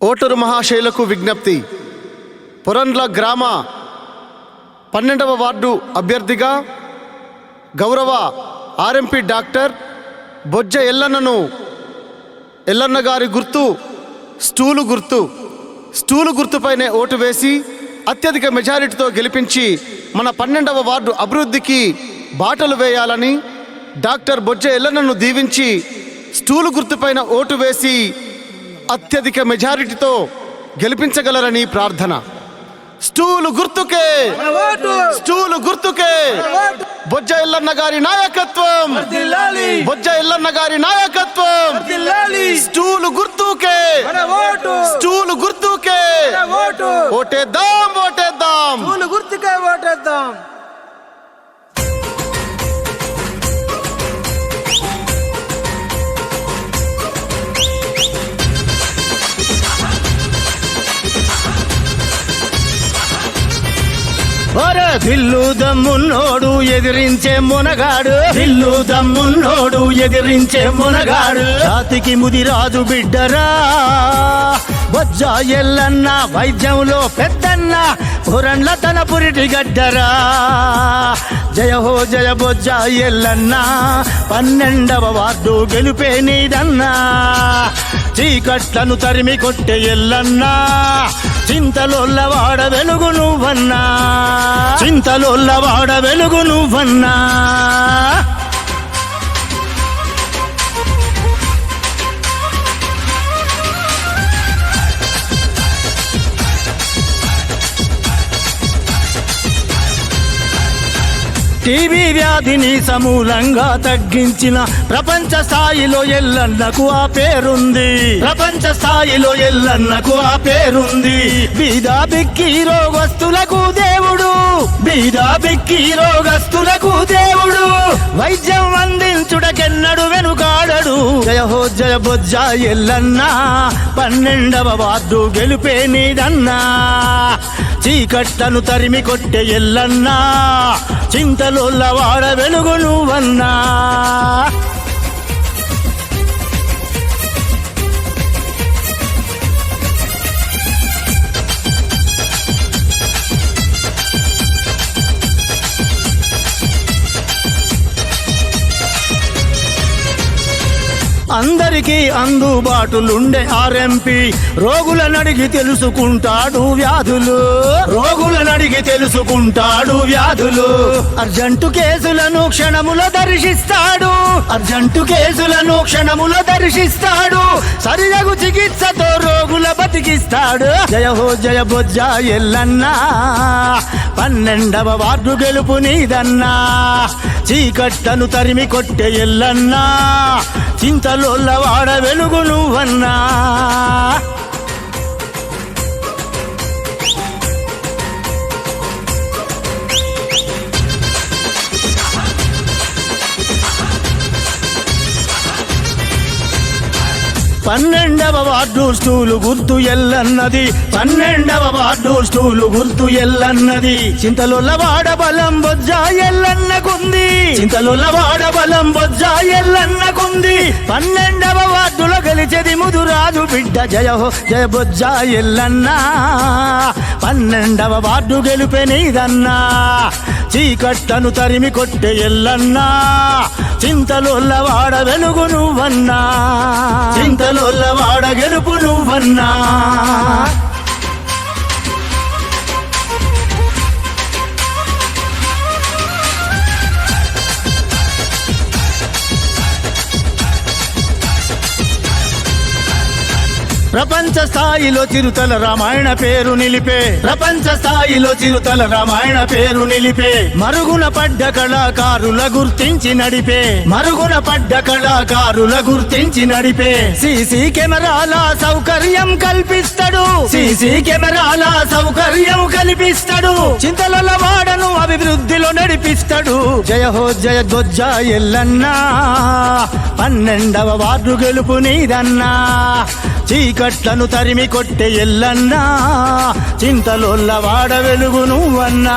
Voter మహాశైలకు విజ్ఞప్తి. పురండ్ల గ్రామ పన్నెండవ వార్డు అభ్యర్థిగా గౌరవ ఆర్ఎంపీ డాక్టర్ బొజ్జ ఎల్లన్నను ఎల్లన్న గారి గుర్తు స్టూలు గుర్తు. స్టూలు గుర్తుపైనే ఓటు వేసి అత్యధిక మెజారిటీతో గెలిపించి మన పన్నెండవ వార్డు అభివృద్ధికి బాటలు వేయాలని డాక్టర్ బొజ్జ ఎల్లన్నను దీవించి స్టూలు గుర్తుపైన ఓటు వేసి అత్యధిక మెజారిటీతో గెలిపించగలరని ప్రార్థన. స్టూలు గుర్తుకే. స్టూలు గుర్తుకే. బొజ్జ ఎల్లన్న గారి నాయకత్వం. బొజ్జ ఎల్లన్న గారి నాయకత్వం. స్టూలు గుర్తుకే. స్టూలు గుర్తుకే. ఓటేద్దాం ఓటేద్దాం. గుర్తుకే ఓటేద్దాం. దిల్లు దమ్మున్నోడు ఎదిరించే మునగాడు. దిల్లు దమ్మున్నోడు ఎదిరించే మునగాడు. జాతికి ముదిరాజు బిడ్డరా. బొజ్జా ఎల్లన్న వైద్యంలో పెద్దన్న పురండ్ల తన పురిటి గడ్డరా. జయ హో జయ బొజ్జా ఎల్లన్న పన్నెండవ వార్డు గెలుపే నీదన్నా. చీకట్లను తరిమి కొట్టే ఎల్లన్నా. చింతలోల్ల వాడ వెలుగు నువ్వన్నా. చింతలోల్ల వాడ వెలుగు నువ్వన్నా. టీబీ వ్యాధిని సమూలంగా తగ్గించిన ప్రపంచ స్థాయిలో ఎల్లన్నకు ఆ పేరుంది. ప్రపంచ స్థాయిలో ఎల్లన్నకు ఆ పేరుంది. బీదా బిక్కి రోగస్తులకు దేవుడు. బీదా బిక్కి రోగస్తులకు దేవుడు. వైద్యం అందించుడకెన్నడు వెనుకాడడు. జయ హో జయ బొజ్జ ఎల్లన్నా. పన్నెండవ వార్డు గెలుపే నీదన్నా. చీకట్లను తరిమి కొట్టే ఎల్లన్నా చింతలోల్ల వాడ వెలుగు నువ్వన్నా. అందరికీ అందుబాటులుండే ఆర్ఎంపి. రోగులనడిగి తెలుసుకుంటాడు వ్యాధులు. రోగులనడిగి తెలుసుకుంటాడు వ్యాధులు. అర్జంటు కేసులను క్షణముల దర్శిస్తాడు. అర్జంటు కేసులను క్షణముల దర్శిస్తాడు. సరియగు చికిత్సతో రోగుల బతికిస్తాడు. జయ హో జయ బొజ్జ ఎల్లన్నా. పన్నెండవ వార్డు గెలుపు నీదన్నా. చీకట్టను తరిమి కొట్టే ఎల్లన్నా చింతలోళ్ళ వాడ వెలుగు నువ్వన్నా. పన్నెండవ వార్డు స్టూలు గుర్తు ఎల్లన్నది. పన్నెండవ వార్డు స్టూలు గుర్తు ఎల్లన్నది. చింతలుల వాడ బలం బొజ్జ ఎల్లన్నకుంది. చింతలుల వాడ బలం బొజ్జ ఎల్లన్నకుంది. పన్నెండవ వార్డులో గెలిచేది ముదురాజు బిడ్డ జయ హో జయ బొజ్జ ఎల్లన్నా. పన్నెండవ వార్డు గెలుపెనిదన్నా చీకట్టను తరిమి కొట్టే ఎల్లన్నా. చింతలోల్ల వాడ వెలుగు నువ్వన్నా. చింతలోల్ల వాడ గెలుపు నువ్వన్నా. ప్రపంచ స్థాయిలో చిరుతల రామాయణ పేరు నిలిపే. ప్రపంచ స్థాయిలో చిరుతల రామాయణ పేరు నిలిపే. మరుగున పడ్డ కళాకారుల గుర్తించి నడిపే. మరుగున పడ్డ కళాకారుల గుర్తించి నడిపే. సీసీ కెమెరాల సౌకర్యం కల్పిస్తాడు. సీసీ కెమెరాల సౌకర్యం కల్పిస్తాడు. చింతల వాడను అభివృద్ధిలో నడిపిస్తాడు. జయ హో జయ గొజ్జ ఎల్లన్నా. పన్నెండవ వార్డు గెలుపు నీదన్నా. చీకట్లను తరిమి కొట్టే ఎల్లన్నా చింతలోల్ల వాడ వెలుగు నువ్వన్నా.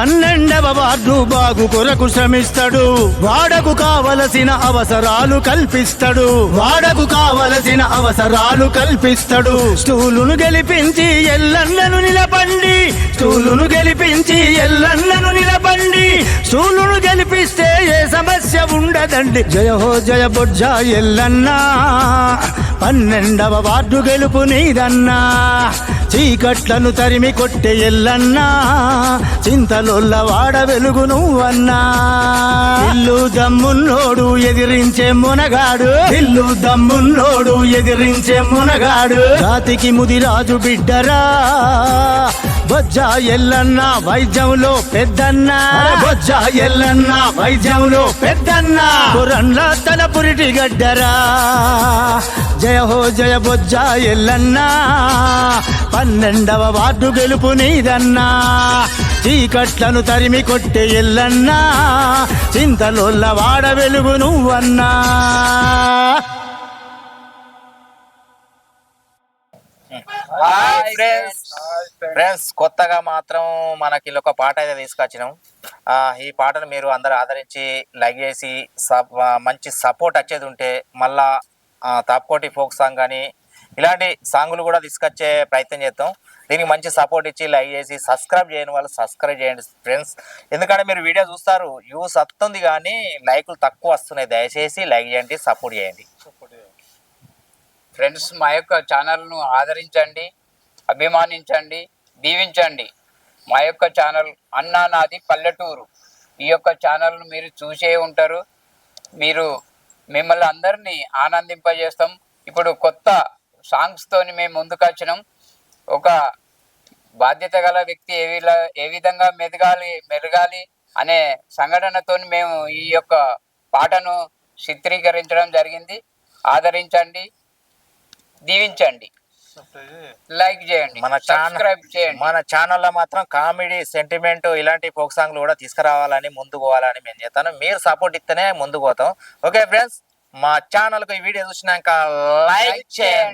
పన్నెండవ వార్డు బాగు కొరకు శ్రమిస్తాడు. వాడకు కావలసిన అవసరాలు కల్పిస్తాడు. వాడకు కావలసిన అవసరాలు కల్పిస్తాడు. స్టూలును గెలిపించి ఎల్లన్నను నిలబండి స్టూలును గెలిపించి ఎల్లన్నను నిలబండి స్టూలును గెలిపిస్తే ఏ సమస్య ఉండదండి. జయ హో జయ బొజ్జ ఎల్లన్నా. పన్నెండవ వార్డు గెలుపు నీదన్నా. చీకట్లను తరిమి కొట్టే ఎల్లన్నా చింతలొల్ల వాడ వెలుగు నువ్వన్నా. ఇల్లు దమ్మున్నోడు ఎదిరించే మునగాడు ఇల్లు దమ్మున్నోడు ఎదిరించే మునగాడు. జాతికి ముదిరాజు బిడ్డరా బొజ్జ ఎల్లన్న వైద్యంలో పెద్దన్న. బొజ్జ ఎల్లన్న వైద్యంలో పెద్దన్న. కురన్ల తల పురిటి గడ్డరా జయ హో జయ బొజ్జ ఎల్లన్నా. పన్నెండవ వార్డు గెలుపు నీదన్నా. చీకట్లను తరిమి కొట్టే ఎల్లన్నా. చింతలొల్ల వాడ వెలుగు నువ్వన్నా. Hi friends. ఫ్రెండ్స్ కొత్తగా మాత్రం మనకి ఒక పాట అయితే తీసుకొచ్చినాం. ఆ, ఈ పాటను మీరు అందరు ఆదరించి లైక్ చేసి సప్- మంచి సపోర్ట్ వచ్చేది ఉంటే మళ్ళా తాప్కోటి ఫోక్ సాంగ్ కానీ ఇలాంటి సాంగులు కూడా తీసుకొచ్చే ప్రయత్నం చేద్దాం. దీనికి మంచి సపోర్ట్ ఇచ్చి లైక్ చేసి సబ్స్క్రైబ్ చేయని వాళ్ళు సబ్స్క్రైబ్ చేయండి ఫ్రెండ్స్. ఎందుకంటే మీరు వీడియో చూస్తారు వ్యూస్ వస్తుంది కానీ లైకులు తక్కువ వస్తున్నాయి. దయచేసి లైక్ చేయండి సపోర్ట్ చేయండి. ఫ్రెండ్స్ మా యొక్క ఛానల్ను ఆదరించండి అభిమానించండి దీవించండి. మా యొక్క ఛానల్ అన్నా నాది పల్లెటూరు. ఈ యొక్క ఛానల్ను మీరు చూసే ఉంటారు. మీరు మిమ్మల్ని అందరినీ ఆనందింపజేస్తాం. ఇప్పుడు కొత్త సాంగ్స్తోని మేము ముందుకు వచ్చినాం ఒక బాధ్యత గల వ్యక్తి ఏ ఏ విధంగా మెదగాలి మెరగాలి అనే సంఘటనతో మేము ఈ యొక్క పాటను చిత్రీకరించడం జరిగింది. ఆదరించండి దీవించండి. లైక్ చేయండి మన ఛానల్ సబ్స్క్రైబ్ చేయండి. మన ఛానల్లో మాత్రం కామెడీ సెంటిమెంట్ ఇలాంటి ఫోక్ సాంగ్లు కూడా తీసుకురావాలని ముందుకు పోవాలని మేము చేస్తాను. మీరు సపోర్ట్ ఇస్తేనే ముందుకు పోతాం. ఓకే ఫ్రెండ్స్ మా ఛానల్కి ఈ వీడియో చూసినాక లైక్ చేయండి.